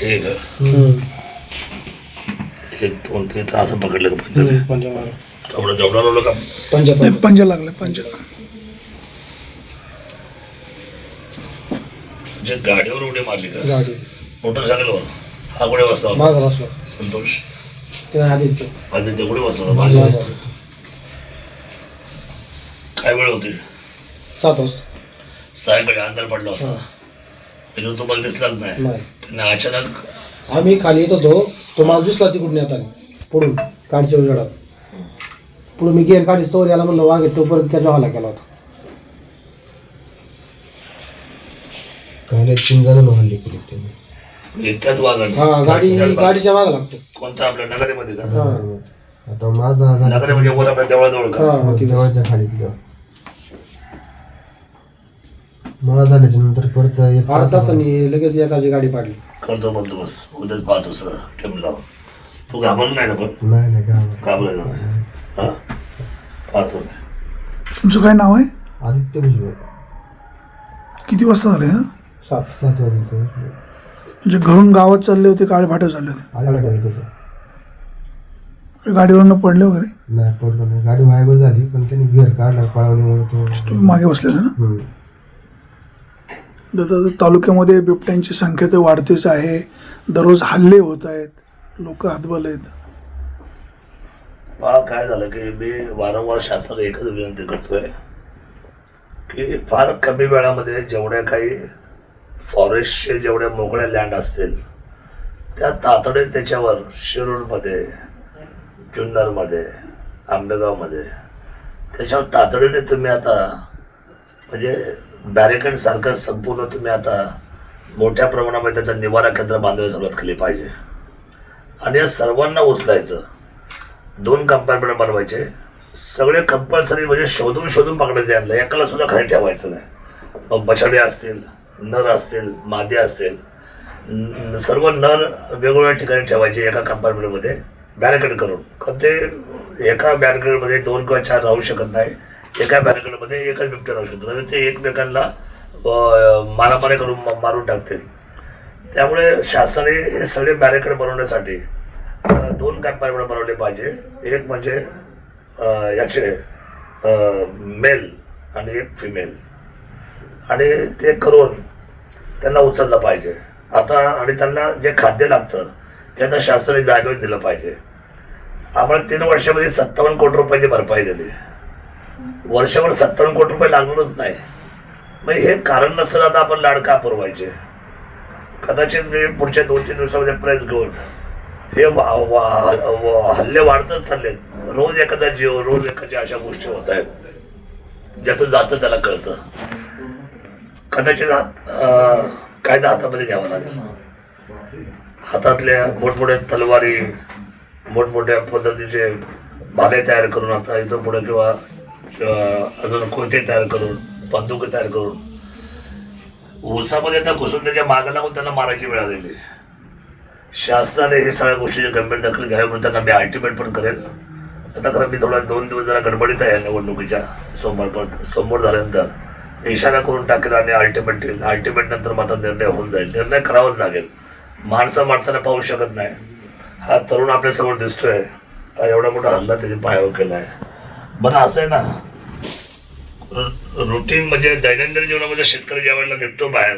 हे का हम्म. एक दोन ते असं पकडलं का पंजाबी? पंजा मारा. तेवढं जेवढं लावलं का? पंजा नाही, पंजा. लागले पंजा जे गाडीवर उडी मारली का? गाडी. मोटरसायकलवर. हा कुठे बसला होता? माझा बसला संतोष. ते आदित्य आदित्य कुठे बसला होता? आदित्य. काय वेळ होती? सात वाजता. सायंकाळी अंधार पडला होता. इथून तुम्हाला दिसलाच नाही. नाही. त्यांनी अचानक आम्ही खाली येत होतो. तो मला दिसला तिकडून येताना. पुढून गाडीच्या उजेडात. पुढे मी गेअर काढीस तोवर याला म्हणलं वागे तोपर्यंत त्याच्या हल्ला केला होता. काय तीन जणांना हल्ले केले त्यांनी. इतक्याच वागण. हा गाडी गाडीच्या मागे लागतो. कोणता आपल्या नगरीमध्ये का? हा. आता माझा झाला. नगरी म्हणजे वर आपल्या देवळाजवळ का? हा तिथं. देवाच्या खाली तिथं. माझा झाल्याच्यानंतर परत एक आठ तास तासांनी लगेच एकाची गाडी पाडली. करतो बंदोबस्त. उद्याच पाहतो सर ठेवून लावून तू घाबरला नाही ना पण? नाही नाही काय घाबरायचं नाही. हा. पाहतो. मी. तुमचं काय नाव आहे? आदित्य भुजबळ. किती वाजता झाले ना सात सात वाजेचं म्हणजे घरून गावात चालले होते काळे फाटे चालले होते. आला नाही तसं गाडीवरनं पडले वगैरे. नाही पडलो नाही. गाडी व्हायबल झाली पण त्यांनी गिअर काढला पळवल्यामुळे तो तुम्ही मागे बसले ना? हम्म. दादा तालुक्यामध्ये बिबट्यांची संख्या तर वाढतेच आहे. दररोज हल्ले होत आहेत. लोक हातबल आहेत. पहा काय झालं की मी वारंवार शासनाला एकच विनंती करतोय की फार कमी वेळामध्ये जेवढ्या काही फॉरेस्टचे जेवढ्या मोकळ्या लँड असतील त्या तातडीने त्याच्यावर शिरूरमध्ये जुन्नरमध्ये आंबेगावमध्ये त्याच्यावर तातडीने तुम्ही आता म्हणजे बॅरिकेडसारखं संपूर्ण तुम्ही आता मोठ्या प्रमाणामध्ये त्याचं निवारा केंद्र बांधायला सुरुवात केली पाहिजे. आणि या सर्वांना उचलायचं. दोन कंपार्टमेंट बनवायचे. सगळे कंपल्सरी म्हणजे शोधून शोधून पकडायचे यांना. एकाला सुद्धा खाली ठेवायचं नाही. मग बछडे असतील नर असतील मादी असतील सर्व नर वेगवेगळ्या ठिकाणी ठेवायचे एका कंपार्टमेंटमध्ये बॅरिकेड करून. कारण ते एका बॅरिकेडमध्ये दोन किंवा चार राहू शकत नाही एका बॅरिकेडमध्ये एकच बिबट्या राहू शकतो म्हणजे ते एकमेकांना मारामारी करून मारून टाकतील. त्यामुळे शासनाने हे सगळे बॅरिकेड बनवण्यासाठी दोन कंपार्टमेंट बनवले पाहिजे. एक म्हणजे याचे मेल आणि एक फिमेल आणि ते करून त्यांना उचललं पाहिजे. आता आणि त्यांना जे खाद्य लागतं ते आता शासनाने जागेवर दिलं पाहिजे. आम्हाला तीन वर्षामध्ये सत्तावन्न कोटी रुपयाची भरपाई दिली. वर्षभर सत्तावन्न कोटी रुपये लागणारच नाही. मग हे कारण नसेल आता आपण लाड का पुरवायचे. कदाचित मी पुढच्या दोन तीन दिवसामध्ये प्रेस घेऊन हे वा- वा- हल्ले वाढतच चाललेत. रोज एखादा जीव रोज एखाद्या अशा गोष्टी होत आहेत. ज्याचं जातं त्याला कळतं. कदाचित हात कायदा हातामध्ये घ्यावा लागेल. हातातल्या मोठमोठ्या तलवारी मोठमोठ्या पद्धतीचे भाले तयार करून आता इथं पुढे किंवा अजून कोयते तयार करून बंदुके तयार करून ऊसामध्ये आता घुसून त्याच्यामागे लागून त्यांना मारायची वेळ आलेली शासनाने हे सगळ्या गोष्टीची गंभीर दखल घ्यावी म्हणून त्यांना मी अल्टिमेट पण करेल. आता खरं मी थोडा दोन दिवस जरा गडबडीत आहे निवडणुकीच्या सोमवारपर्यंत समोर झाल्यानंतर. इशारा करून टाकेल आणि अल्टिमेट देईल अल्टिमेट नंतर मात्र निर्णय होऊन जाईल. निर्णय करावाच लागेल. माणसं माणसाला पाहू शकत नाही. हा तरुण आपल्यासमोर दिसतोय. एवढा मोठा हल्ला त्याने पायावर केला आहे. बरं असं आहे ना. रुटीन म्हणजे दैनंदिन जीवनामध्ये शेतकरी ज्या वेळेला निघतो बाहेर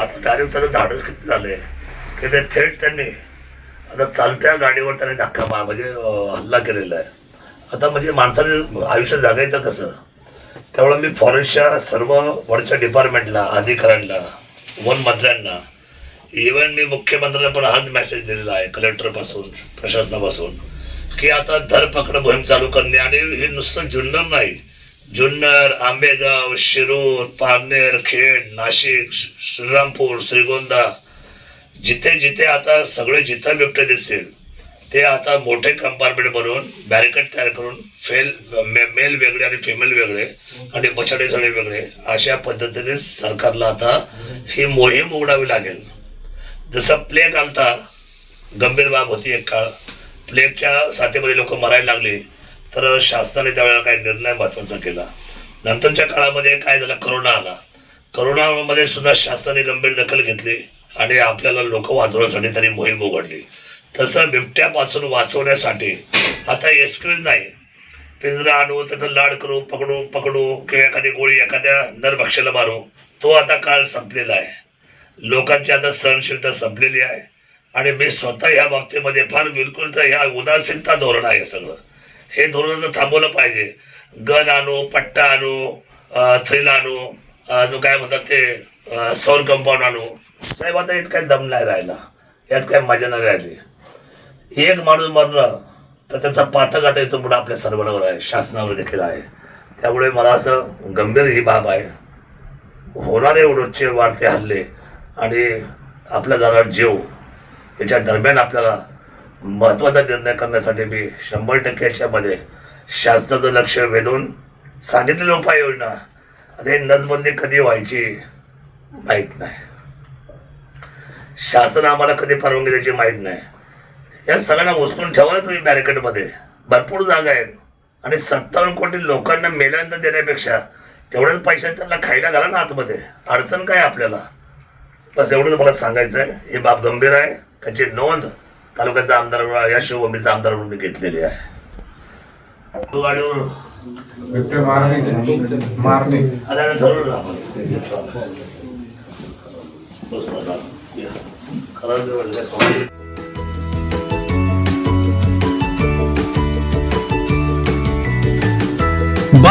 आता डायरेक्ट त्याचं धाडस किती झालंय? की ते थेट त्यांनी आता चालत्या गाडीवर त्यांनी धक्का मा म्हणजे हल्ला केलेला आहे. आता म्हणजे माणसाने आयुष्य जागायचं कसं? त्यामुळे मी फॉरेस्टच्या सर्व वरच्या डिपार्टमेंटला अधिकाऱ्यांना वन मंत्र्यांना मी मुख्यमंत्र्यांना पण हाच मेसेज दिलेला आहे कलेक्टरपासून प्रशासनापासून की आता धरपकड मोहीम चालू करणे आणि हे नुसतं जुन्नर नाही. जुन्नर आंबेगाव शिरूर पारनेर खेड नाशिक श्रीरामपूर श्रीगोंदा जिथे जिथे आता सगळे जिथं बिबटे दिसतील ते आता मोठे कंपार्टमेंट बनवून बॅरिकेड तयार करून फेल मे मेल वेगळे आणि फिमेल वेगळे आणि बछडे सगळे वेगळे अशा पद्धतीने सरकारला आता ही मोहीम उघडावी लागेल. जसं प्लेग आलता गंभीर बाब होती एक काळ. प्लेगच्या साथीमध्ये लोक मरायला लागली तर शासनाने त्यावेळेला काही निर्णय महत्त्वाचा केला. नंतरच्या काळामध्ये काय झालं? करोना आला. करोनामध्ये सुद्धा शासनाने गंभीर दखल घेतली आणि आपल्याला लोक वाचवण्यासाठी त्यांनी मोहीम उघडली. तसं बिबट्यापासून वाचवण्यासाठी. आता एक्सक्यूज नाही. पिंजरा आणू त्याचं लाड करू पकडू पकडू किंवा एखादी गोळी एखाद्या नरभक्षाला मारू. तो आता काळ संपलेला आहे. लोकांची आता सहनशीलता संपलेली आहे. आणि मी स्वतः या बाबतीमध्ये फार बिलकुल तर ह्या उदासीनता धोरण आहे सगळं. हे धोरण तर थांबवलं पाहिजे. गन आणू पट्टा आणू थ्रिल आणू अजून काय म्हणतात ते सौर कंपाऊंड आणू. साहेब आता यात काय दम नाही राहिला. यात काय मजा नाही राहिली. एक माणूस मरणं तर त्याचा पातक आता इथून पुढे आपल्या सर्वांवर आहे शासनावर देखील आहे. त्यामुळे मला असं गंभीर ही बाब आहे. होणारे रोजचे वाढते हल्ले आणि आपल्या जाणार जीव याच्या दरम्यान आपल्याला महत्त्वाचा निर्णय करण्यासाठी मी शंभर टक्के याच्यामध्ये शासनाचं लक्ष वेधून सांगितलेली उपाययोजना आता हे नसबंदी कधी व्हायची माहीत नाही. शासन आम्हाला कधी परवानगी द्यायची माहीत नाही. या सगळ्यांना उचलून ठेवा तुम्ही बॅरिकेडमध्ये भरपूर जागा आहेत. आणि सत्तावन्न कोटी लोकांना मेल्यानंतर देण्यापेक्षा तेवढ्याच पैशात त्यांना खायला घाला ना आतमध्ये. अडचण काय आपल्याला? बस एवढंच मला सांगायचं आहे ही बाब गंभीर आहे. त्याची नोंद तालुक्याचा आमदार या शिवभूमीचा आमदार म्हणून मी घेतलेली आहे. गाडीवर बिबटे मारणे मारणे आपण. खरं